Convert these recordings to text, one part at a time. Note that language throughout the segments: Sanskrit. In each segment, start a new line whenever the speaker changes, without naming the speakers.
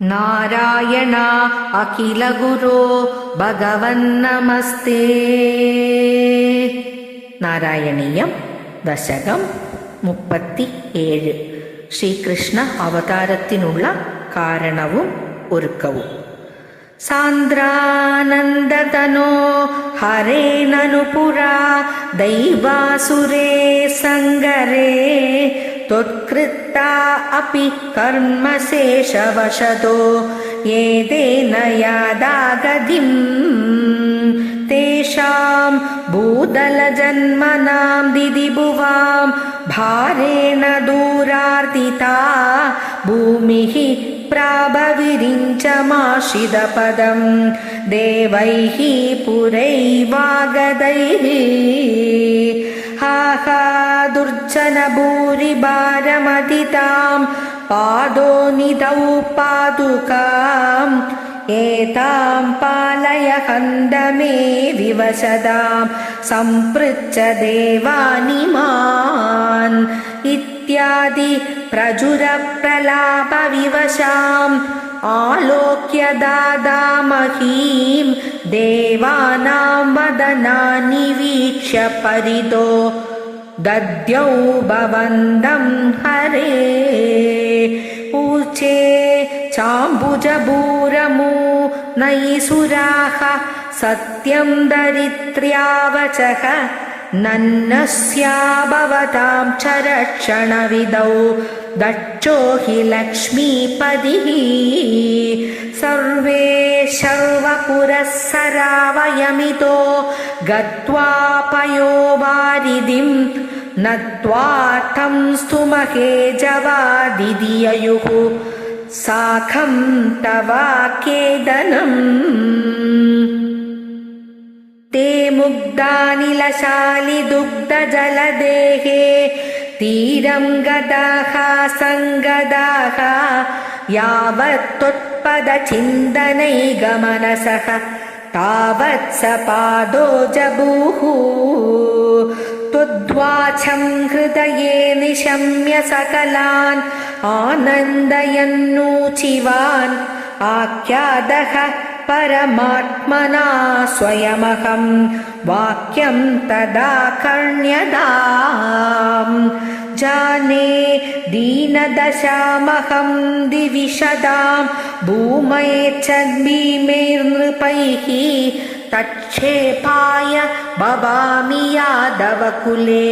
नारायण अखिलगुरो भगवन्नमस्ते। नारायणीयं दशकं मुप्पत्ति एळु ஸ்ரீகிருஷ்ண அவதாரத்தினுள்ள காரணவும் ஒருக்கவும் சாந்திரானந்ததனோ ஹரே நனுபுரா தெய்வாசுரே சங்கரே त्वत्कृता अपि कर्मशेषवशतो एतेन यादागतिम्। तेषां भूदलजन्मनां दिदिभुवां भारेण दूरार्दिता भूमिः प्राभविरिञ्चमाशिदपदं देवैः पुरैवागदैः हा हा दुर्जनभूरिभारमदितां पादो निधौ पादुकाम् एतां पालय हन्द मे विवशदां सम्पृच्छ देवानिमान् इत्यादि प्रजुरप्रलापविवशाम् आलोक्य दादामहीं देवानां वदनानि वीक्ष्य परितो दद्यौ भवन्दं हरे। ऊचे चाम्बुजभूरमु नयिसुराः सत्यं दरित्र्यावचः नन्नस्या भवतां च रक्षणविदौ दक्षो हि लक्ष्मीपदिः सर्वे शर्वपुरःसरा वयमितो गत्वा पयोवारिधिं नत्वार्थं स्तुमहे जवादिदिययुः साखं तवाकेदनम् ते मुग्धानिलशालिदुग्धजलदेहे तीरं गदाः सङ्गदाः यावत् त्वत्पदचिन्तनैगमनसः तावत् स पादो जबूः त्वद्वाचं हृदये निशम्य सकलान् आनन्दयन्नूचिवान् आख्यादः परमात्मना स्वयमहं वाक्यं तदा कर्ण्यदाम्। जाने दीनदशामहं दिविशदां भूमये च तच्छेपाय भवामि यादवकुले।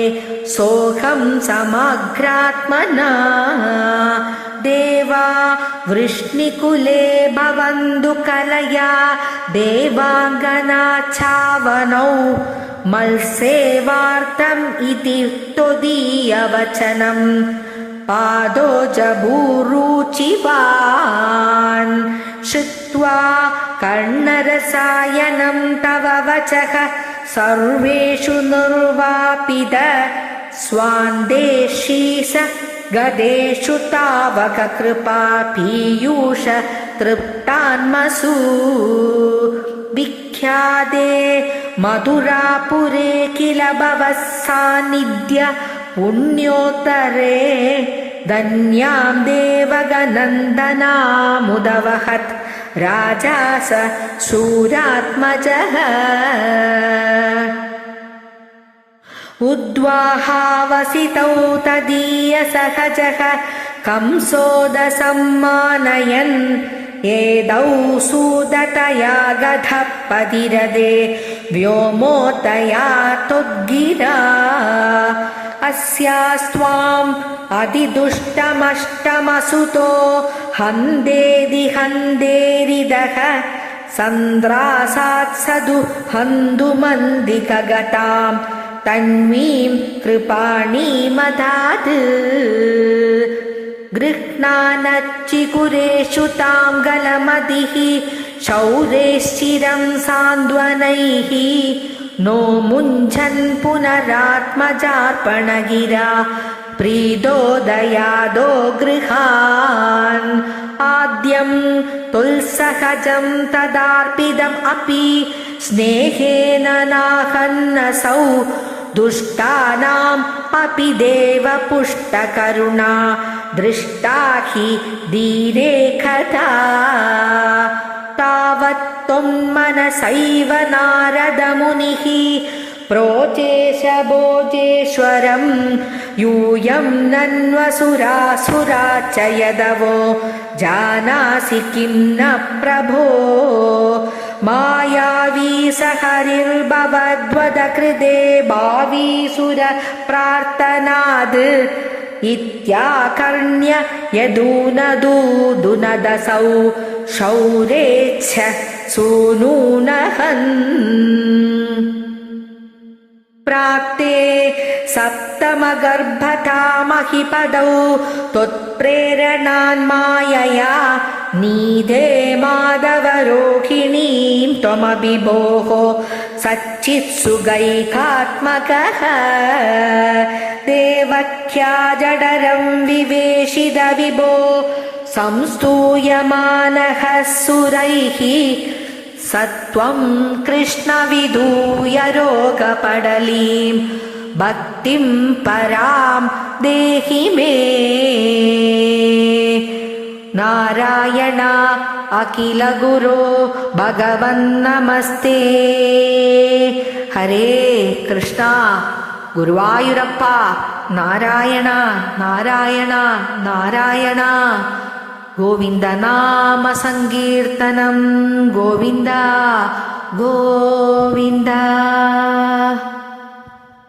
सोऽहं समग्रात्मना देवा वृष्णिकुले भवन्तु कलया देवाङ्गना चावनौ मल्सेवार्तम् इति त्वदीयवचनम् पादो जभूरुचिवान् श्रुत्वा कर्णरसायनं तव वचः सर्वेषु निर्वापित स्वान्देशीस गदेषु तावककृपा पीयूष तृप्तान्मसु। विख्याते मधुरापुरे किल भवः सान्निध्य पुण्योत्तरे धन्यां देवगनन्दनामुदवहत्। राजा स शूरात्मजः उद्वाहावसितौ तदीयसहजः कंसोदसम्मानयन् एदौ सुदतया गधः पदिरदे व्योमोतया त्वद्गिरा अस्यास्त्वाम् अधिदुष्टमष्टमसुतो हन्देदि हन्देरिदः सन्द्रासात्सदु हन्तुमन्दिकगताम् तन्वीं कृपाणीमदात् गृह्णानच्चिकुरेषु तां गलमदिः शौरेश्चिरं सान्द्वनैः नो मुञ्चन् पुनरात्मजार्पणगिरा प्रीदोदयादो गृहान्। आद्यं तुल्सहजं तदार्पितम् अपि स्नेहेन नाहन्नसौ दुष्टानाम् अपि देवपुष्टकरुणा दृष्टा हि धीरे कथा तावत् त्वं मनसैव नारदमुनिः। प्रोचेश भोजेश्वरं यूयं नन्वसुरासुरा च यदवो। जानासि किं न प्रभो मायावी स हरिर्भवद्वदकृते भावीसुर प्रार्थनाद् इत्याकर्ण्य यदूनदूदुनदसौ शौरेच्छ सूनूनहन् प्राप्ते सप्तमगर्भतामहिपदौ त्वत्प्रेरणान्मायया नीधे माधवरोहिणीं त्वमपि भोः सच्चित्सुगैकात्मकः। देवख्या जडरं विवेशिद विभो संस्तूयमानः सुरैः स त्वं कृष्णविधूय रोगपडलीं भक्तिं परां देहि मे नारायण अखिलगुरो भगवन्नमस्ते हरे कृष्ण गुरुवायुरप्प नारायण नारायण नारायण गोविन्दनामसङ्कीर्तनं गोविन्द गोविन्द